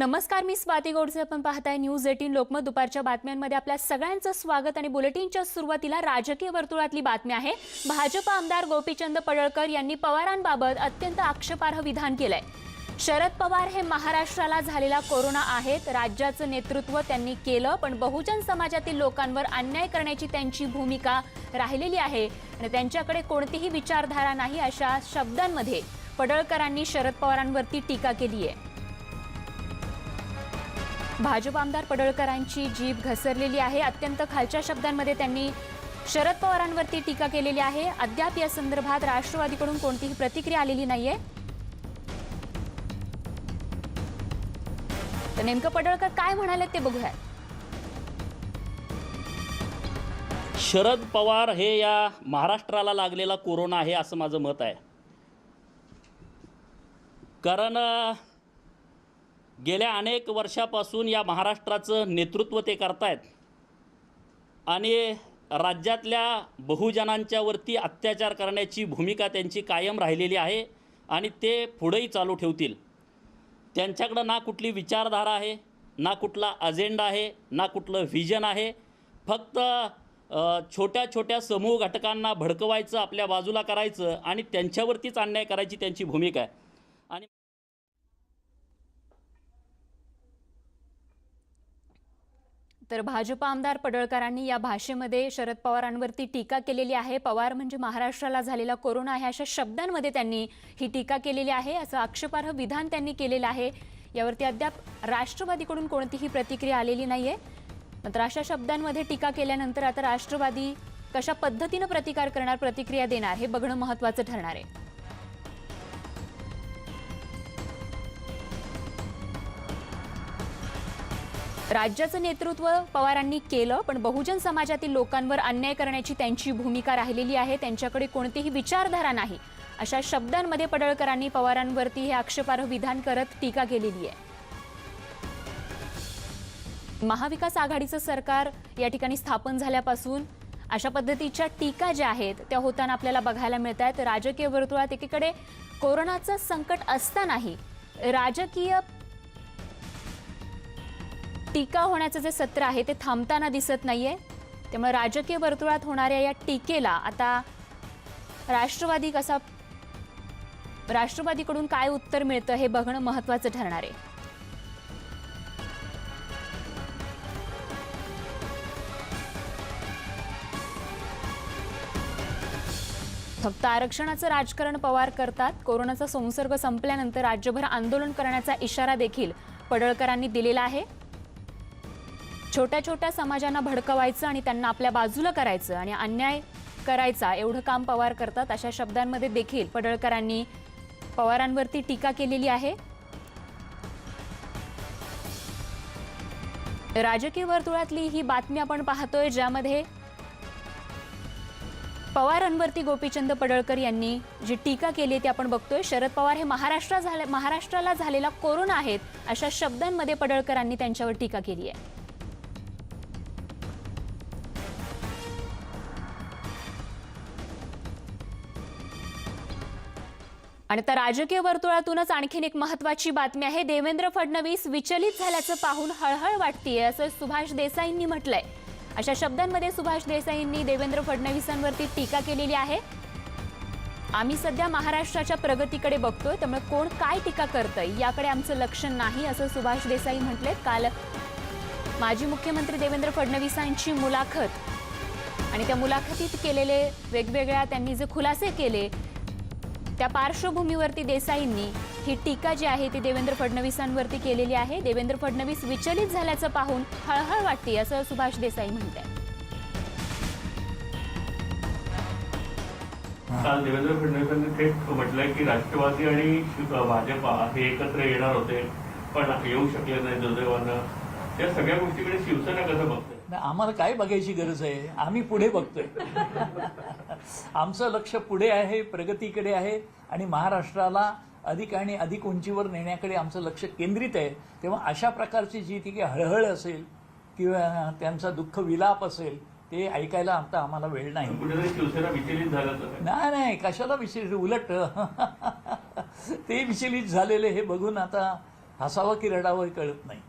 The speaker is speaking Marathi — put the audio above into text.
नमस्कार मी स्वाती गोडसे. आपण पाहताय न्यूज एटीन लोकमत. दुपारच्या बातम्यांमध्ये आपल्या सगळ्यांचं स्वागत आणि बुलेटिनच्या सुरुवातीला राजकीय वर्तुळातली बातमी आहे. भाजप आमदार गोपीचंद पडळकर यांनी पवारांबाबत अत्यंत आक्षेपार्ह विधान केलंय. शरद पवार हे महाराष्ट्राला झालेला कोरोना आहेत. राज्याचं नेतृत्व त्यांनी केलं पण बहुजन समाजातील लोकांवर अन्याय करण्याची त्यांची भूमिका राहिलेली आहे. आणि त्यांच्याकडे कोणतीही विचारधारा नाही अशा शब्दांमध्ये पडळकरांनी शरद पवारांवरती टीका केली आहे भाजप आमदार पडळकरांची जीभ घसरलेली आहे. अत्यंत खालच्या शब्दांमध्ये त्यांनी शरद पवारांवरती टीका केलेली आहे. अद्याप या संदर्भात राष्ट्रवादीकडून कोणतीही प्रतिक्रिया आलेली नाहीये. तर नेमकं पडळकर काय म्हणाले ते बघूया शरद पवार हे या महाराष्ट्राला लागलेला कोरोना आहे असं माझं मत आहे. कारण गेल्या अनेक वर्षापासून या महाराष्ट्राचं नेतृत्व ते करतायत. आणि राज्यातल्या बहुजनांच्यावरती अत्याचार करण्याची भूमिका त्यांची कायम राहिलेली आहे आणि ते पुढेही चालू ठेवतील. त्यांच्याकडं ना कुठली विचारधारा आहे ना कुठला अजेंडा आहे ना कुठलं व्हिजन आहे. फक्त छोट्या छोट्या समूह घटकांना भडकवायचं आपल्या बाजूला करायचं आणि त्यांच्यावरतीच अन्याय करायची त्यांची भूमिका आहे. आणि तर भाजप आमदार पडळकरांनी या भाषेमध्ये शरद पवारांवरती टीका केलेली आहे. पवार म्हणजे महाराष्ट्राला झालेला कोरोना आहे अशा शब्दांमध्ये त्यांनी ही टीका केलेली आहे. असं आक्षेपार्ह विधान त्यांनी केलेलं आहे. यावरती अद्याप राष्ट्रवादीकडून कोणतीही प्रतिक्रिया आलेली नाहीये. मात्र अशा शब्दांमध्ये टीका केल्यानंतर आता राष्ट्रवादी कशा पद्धतीनं प्रतिकार करणार प्रतिक्रिया देणार हे बघणं महत्वाचं ठरणार आहे. राज्याचं नेतृत्व पवारांनी केलं पण बहुजन समाजातील लोकांवर अन्याय करण्याची त्यांची भूमिका राहिलेली आहे. त्यांच्याकडे कोणतीही विचारधारा नाही. अशा शब्दांमध्ये पडळकरांनी पवारांवरती हे आक्षेपार्ह विधान करत टीका केलेली आहे. महाविकास आघाडीचं सरकार या ठिकाणी स्थापन झाल्यापासून अशा पद्धतीच्या टीका ज्या आहेत त्या होताना आपल्याला बघायला मिळत आहेत राजकीय वर्तुळात एकीकडे कोरोनाचं संकट असतानाही राजकीय टीका होण्याचं जे सत्र आहे ते थांबताना दिसत नाहीये. त्यामुळे राजकीय वर्तुळात होणाऱ्या या टीकेला आता राष्ट्रवादी कसा राष्ट्रवादीकडून काय उत्तर मिळतं हे बघणं महत्वाचं ठरणार आहे. फक्त आरक्षणाचं राजकारण पवार करतात. कोरोनाचा संसर्ग संपल्यानंतर राज्यभर आंदोलन करण्याचा इशारा देखील पडळकरांनी दिलेला आहे. छोट्या छोट्या समाजांना भडकवायचं आणि त्यांना आपल्या बाजूला करायचं आणि अन्याय करायचा एवढं काम पवार करतात अशा शब्दांमध्ये देखील पडळकरांनी पवारांवरती टीका केलेली आहे. राजकीय वर्तुळातली ही बातमी आपण पाहतोय ज्यामध्ये पवारांवरती गोपीचंद पडळकर यांनी जी टीका केली ती आपण बघतोय. शरद पवार हे महाराष्ट्र झाले महाराष्ट्राला झालेला कोरोना आहेत अशा शब्दांमध्ये पडळकरांनी त्यांच्यावर टीका केली आहे. आणि तर राजकीय वर्तुळातूनच आणखीन एक महत्वाची बातमी आहे. देवेंद्र फडणवीस विचलित झाल्याचं पाहून हळहळ वाटतीये असं सुभाष देसाईंनी म्हटलंय. अशा शब्दांमध्ये सुभाष देसाईंनी देवेंद्र फडणवीसांवरती टीका केलेली आहे. आम्ही सध्या महाराष्ट्राच्या प्रगतीकडे बघतोय त्यामुळे कोण काय टीका करतंय याकडे आमचं लक्ष नाही असं सुभाष देसाई म्हटले काल माजी मुख्यमंत्री देवेंद्र फडणवीसांची मुलाखत आणि त्या मुलाखतीत केलेले वेगवेगळ्या त्यांनी जे खुलासे केले त्या पार्श्वभूमीवरती देसाईंनी ही टीका जी आहे ती देवेंद्र फडणवीसांवरती केलेली आहे. देवेंद्र फडणवीस विचलित झाल्याचं पाहून हळहळ वाटते असं सुभाष देसाई म्हणतात काल देवेंद्र फडणवीसांनी थेट म्हटलंय की राष्ट्रवादी आणि भाजपा हे एकत्र येणार होते पण येऊ शकले नाही दुर्दैवानं. या सगळ्या गोष्टीकडे शिवसेना कसं बघते नाही, आम्हाला काय बघायची गरज आहे? आम्ही पुढे बघतोय. आमचं लक्ष पुढे आहे प्रगतीकडे आहे आणि महाराष्ट्राला अधिक आणि अधिक उंचीवर नेण्याकडे आमचं लक्ष केंद्रित आहे. तेव्हा अशा प्रकारची जी ती काही हळहळ असेल किंवा त्यांचा दुःख विलाप असेल ते ऐकायला आता आम्हाला वेळ नाही. नाही कशाला विचलित? उलट. ते विचलित झालेले हे बघून आता हसावं की रडावं हे कळत नाही.